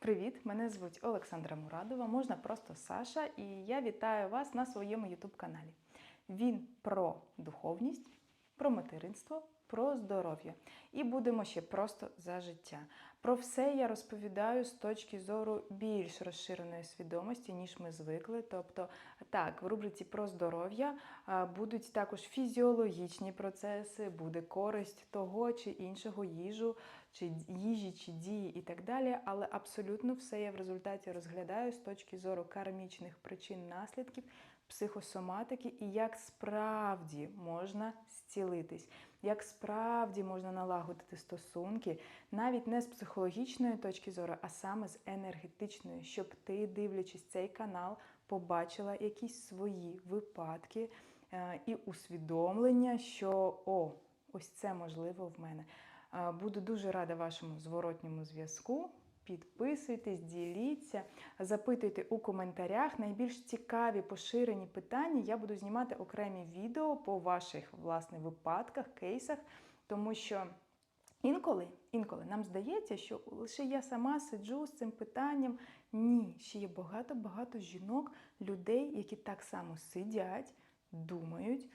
Привіт! Мене звуть Олександра Мурадова, можна просто Саша, і я вітаю вас на своєму YouTube каналі. Він про духовність, про материнство, про здоров'я. І будемо ще просто за життя. Про все я розповідаю з точки зору більш розширеної свідомості, ніж ми звикли. Тобто, так, в рубриці про здоров'я будуть також фізіологічні процеси, буде користь того чи іншого їжу, чи їжі, чи дії і так далі. Але абсолютно все я в результаті розглядаю з точки зору кармічних причин наслідків, психосоматики і як справді можна зцілитись, як справді можна налагодити стосунки, навіть не з психологічної точки зору, а саме з енергетичної, щоб ти, дивлячись цей канал, побачила якісь свої випадки е, і усвідомлення, що о, ось це можливо в мене. Е, Буду дуже рада вашому зворотньому зв'язку. Підписуйтесь, діліться, запитуйте у коментарях. Найбільш цікаві поширені питання я буду знімати окремі відео по ваших власне випадках, кейсах, тому що інколи, інколи нам здається, що лише я сама сиджу з цим питанням. Ні, ще є багато-багато жінок, людей, які так само сидять, думають.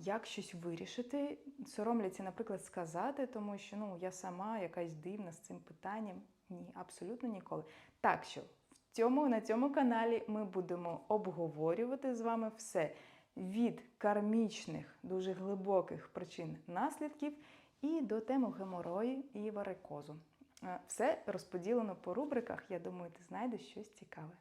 Як щось вирішити, соромляться, наприклад, сказати, тому що ну я сама якась дивна з цим питанням. Ні, абсолютно ніколи. Так що в цьому, на цьому каналі ми будемо обговорювати з вами все від кармічних, дуже глибоких причин наслідків і до теми геморою і варикозу. Все розподілено по рубриках. Я думаю, ти знайдеш щось цікаве.